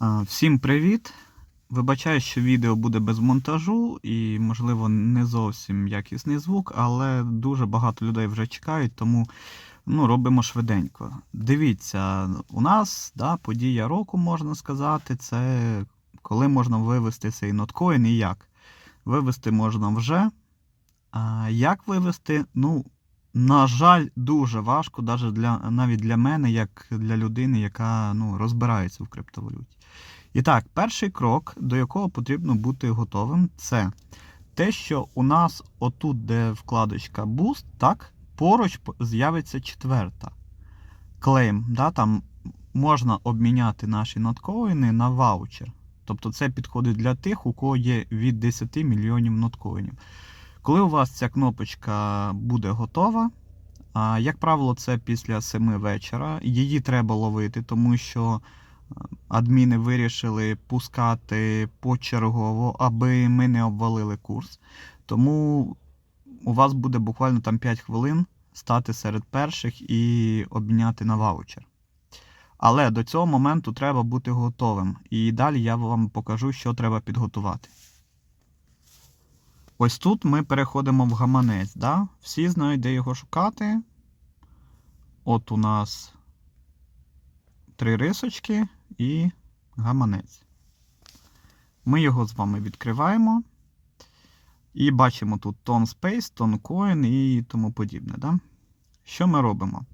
Всім привіт! Вибачаю, що відео буде без монтажу і, можливо, не зовсім якісний звук, але дуже багато людей вже чекають, тому ну, робимо швиденько. Дивіться, у нас да, подія року, можна сказати, це коли можна вивести цей ноткоін і як. Вивести можна вже. А як вивести? Ну, на жаль, дуже важко, навіть для, навіть для мене, як для людини, яка ну, розбирається в криптовалюті. І так, перший крок, до якого потрібно бути готовим, це те, що у нас отут, де вкладочка Boost, так, поруч з'явиться четверта. Клейм, да, там можна обміняти наші ноткоїни на ваучер. Тобто це підходить для тих, у кого є від 10 мільйонів ноткоїнів. Коли у вас ця кнопочка буде готова, а, як правило, це після 7 вечора. Її треба ловити, тому що е, адміни вирішили пускати почергово, аби ми не обвалили курс. Тому у вас буде буквально там 5 хвилин стати серед перших і обміняти на ваучер. Але до цього моменту треба бути готовим. І далі я вам покажу, що треба підготувати. Ось тут ми переходимо в гаманець. Да? Всі знають, де його шукати. От у нас три рисочки і гаманець. Ми його з вами відкриваємо. І бачимо тут Tone Space, Tone Coin і тому подібне. Да? Що ми робимо?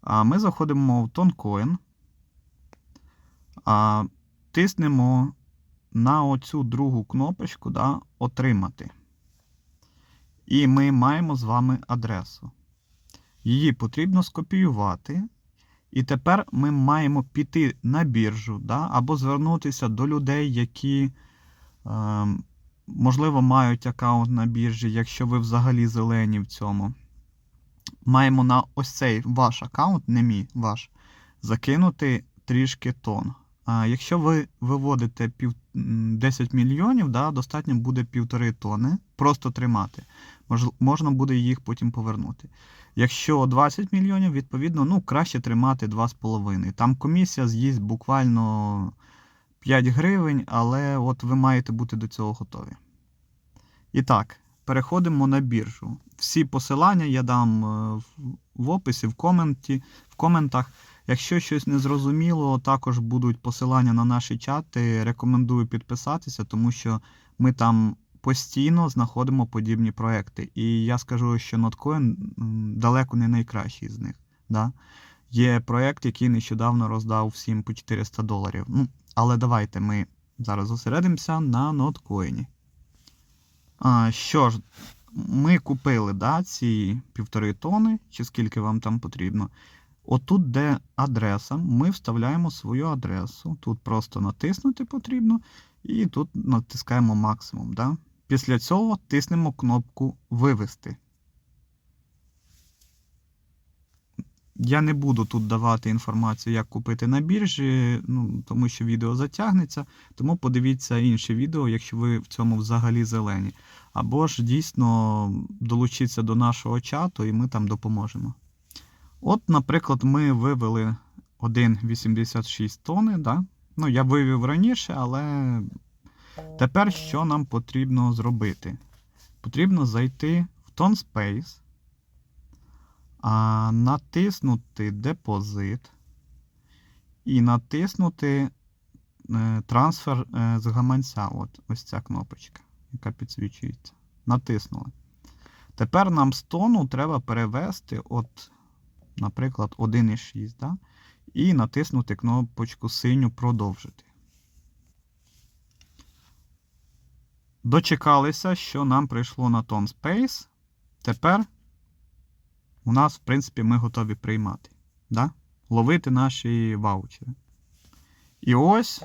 А Ми заходимо в Tone Coin, а, тиснемо на оцю другу кнопочку да, Отримати. І ми маємо з вами адресу. Її потрібно скопіювати. І тепер ми маємо піти на біржу, да, або звернутися до людей, які, е, можливо, мають аккаунт на біржі, якщо ви взагалі зелені в цьому. Маємо на ось цей ваш аккаунт, не мій ваш, закинути трішки тон. А якщо ви виводите пів, 10 мільйонів, да, достатньо буде півтори тони, просто тримати. Мож, можна буде їх потім повернути. Якщо 20 мільйонів, відповідно, ну, краще тримати 2,5. Там комісія з'їсть буквально 5 гривень, але от ви маєте бути до цього готові. І так, переходимо на біржу. Всі посилання я дам е, в описі, в, коменті, в коментах. Якщо щось не зрозуміло, також будуть посилання на наші чати. Рекомендую підписатися, тому що ми там постійно знаходимо подібні проекти. І я скажу, що Notcoin далеко не найкращий з них. Да? Є проект, який нещодавно роздав всім по 400 доларів. Ну, але давайте ми зараз зосередимося на. А, що ж, ми купили да, ці півтори тони, чи скільки вам там потрібно. Отут, де адреса, ми вставляємо свою адресу. Тут просто натиснути потрібно, і тут натискаємо максимум. Да? Після цього тиснемо кнопку Вивести. Я не буду тут давати інформацію, як купити на біржі, ну, тому що відео затягнеться. Тому подивіться інше відео, якщо ви в цьому взагалі зелені. Або ж дійсно долучіться до нашого чату і ми там допоможемо. От, наприклад, ми вивели 1,86 тони. Да? Ну, я вивів раніше, але тепер що нам потрібно зробити? Потрібно зайти в Tone Space, а, натиснути депозит і натиснути е, трансфер е, з гаманця. От, ось ця кнопочка, яка підсвічується. Натиснули. Тепер нам з тону треба перевести, от, наприклад, 1,6. Да? І натиснути кнопочку синю продовжити. Дочекалися, що нам прийшло на Tone Space. Тепер у нас, в принципі, ми готові приймати. Да? Ловити наші ваучери. І ось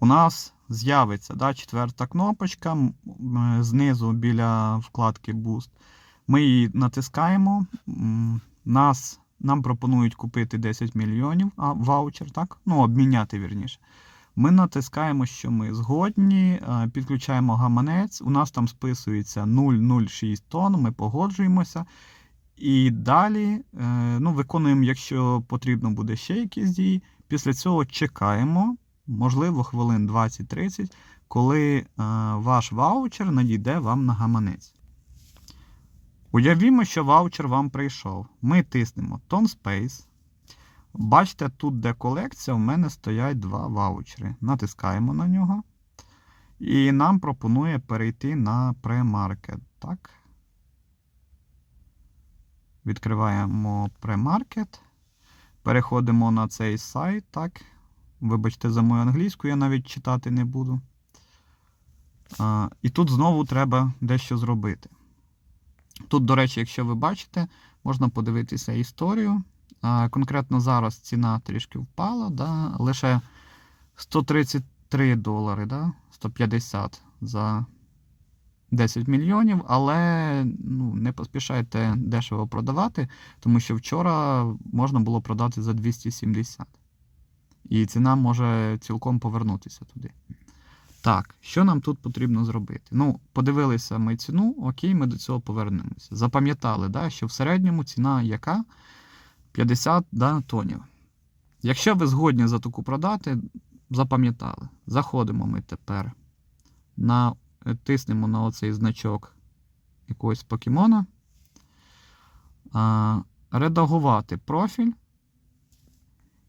у нас з'явиться да, четверта кнопочка м, знизу біля вкладки Boost. Ми її натискаємо. Нас, нам пропонують купити 10 мільйонів а, ваучер, так? Ну, обміняти вірніше. Ми натискаємо, що ми згодні, е, підключаємо гаманець. У нас там списується 0,06 тонн, ми погоджуємося. І далі е, ну, виконуємо, якщо потрібно буде ще якісь дії. Після цього чекаємо, можливо, хвилин 20-30, коли е, ваш ваучер надійде вам на гаманець. Уявімо, що ваучер вам прийшов. Ми тиснемо Tone Space. Бачите, тут, де колекція, у мене стоять два ваучери. Натискаємо на нього. І нам пропонує перейти на премаркет. Так. Відкриваємо премаркет. Переходимо на цей сайт. Так. Вибачте, за мою англійську я навіть читати не буду. А, і тут знову треба дещо зробити. Тут, до речі, якщо ви бачите, можна подивитися історію. Конкретно зараз ціна трішки впала, да, лише 133 долари, да, 150 за 10 мільйонів, але ну, не поспішайте дешево продавати, тому що вчора можна було продати за 270. І ціна може цілком повернутися туди. Так, що нам тут потрібно зробити? Ну, подивилися ми ціну, окей, ми до цього повернемося. Запам'ятали, да, що в середньому ціна яка? 50 да, тонів. Якщо ви згодні за таку продати, запам'ятали. Заходимо ми тепер на тиснемо на оцей значок якогось покемона. А, редагувати профіль.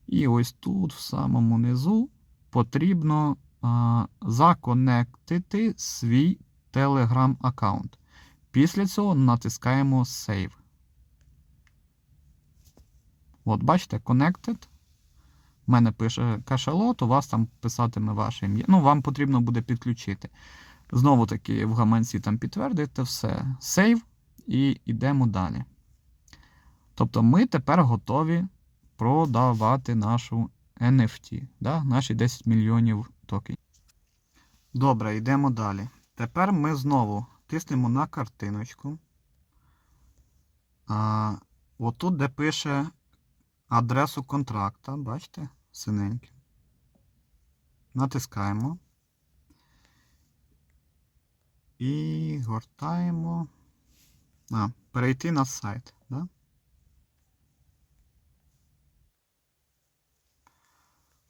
І ось тут, в самому низу, потрібно а, законектити свій Telegram аккаунт. Після цього натискаємо Save. От, бачите, Connected. У мене пише кашалот, у вас там писатиме ваше ім'я. Ну, вам потрібно буде підключити. Знову таки в гаманці там підтвердите все. Save і йдемо далі. Тобто ми тепер готові продавати нашу NFT, да? наші 10 мільйонів токенів. Добре, йдемо далі. Тепер ми знову тиснемо на картиночку. А, Отут, де пише адресу контракта, бачите, синеньке. Натискаємо. І гортаємо. А, перейти на сайт. Да?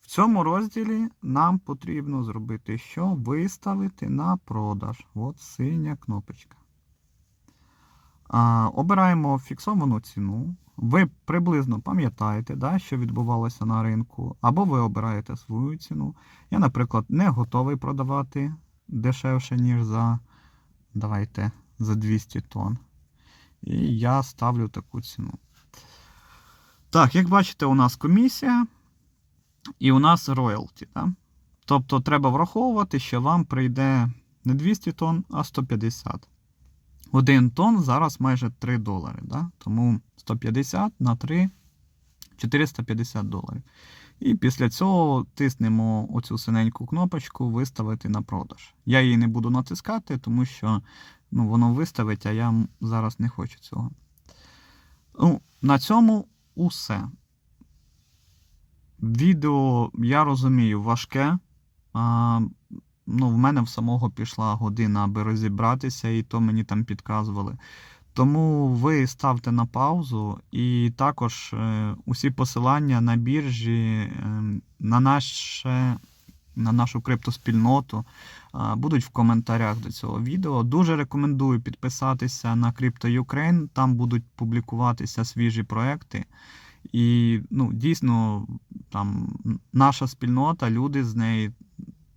В цьому розділі нам потрібно зробити що? Виставити на продаж. От синя кнопочка. А, обираємо фіксовану ціну. Ви приблизно пам'ятаєте, да, що відбувалося на ринку, або ви обираєте свою ціну. Я, наприклад, не готовий продавати дешевше, ніж за, давайте, за 200 тонн. І я ставлю таку ціну. Так, як бачите, у нас комісія і у нас роялті. Да? Тобто треба враховувати, що вам прийде не 200 тонн, а 150. Один тонн зараз майже 3 долари. Да? Тому 150 на 3 450 доларів. І після цього тиснемо оцю синеньку кнопочку Виставити на продаж. Я її не буду натискати, тому що ну, воно виставить, а я зараз не хочу цього. Ну, На цьому усе. Відео, я розумію, важке. А, ну, В мене в самого пішла година, аби розібратися, і то мені там підказували. Тому ви ставте на паузу, і також е, усі посилання на біржі, е, на, наше, на нашу криптоспільноту е, будуть в коментарях до цього відео. Дуже рекомендую підписатися на Crypto Ukraine, там будуть публікуватися свіжі проекти. І ну, дійсно, там наша спільнота, люди з неї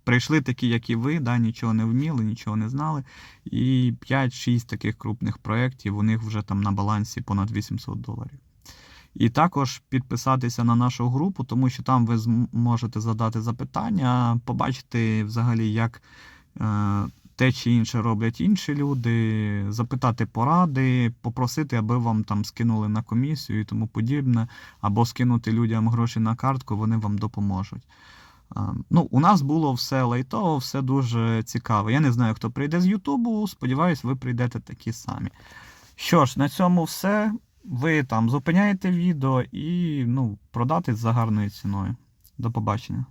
прийшли такі, як і ви, да, нічого не вміли, нічого не знали. І 5-6 таких крупних проєктів у них вже там на балансі понад 800 доларів. І також підписатися на нашу групу, тому що там ви зможете задати запитання, побачити взагалі, як е, те чи інше роблять інші люди, запитати поради, попросити, аби вам там скинули на комісію і тому подібне, або скинути людям гроші на картку, вони вам допоможуть. Ну, У нас було все лайтово, все дуже цікаво. Я не знаю, хто прийде з Ютубу. Сподіваюсь, ви прийдете такі самі. Що ж, на цьому все. Ви там зупиняєте відео і ну, продати за гарною ціною. До побачення.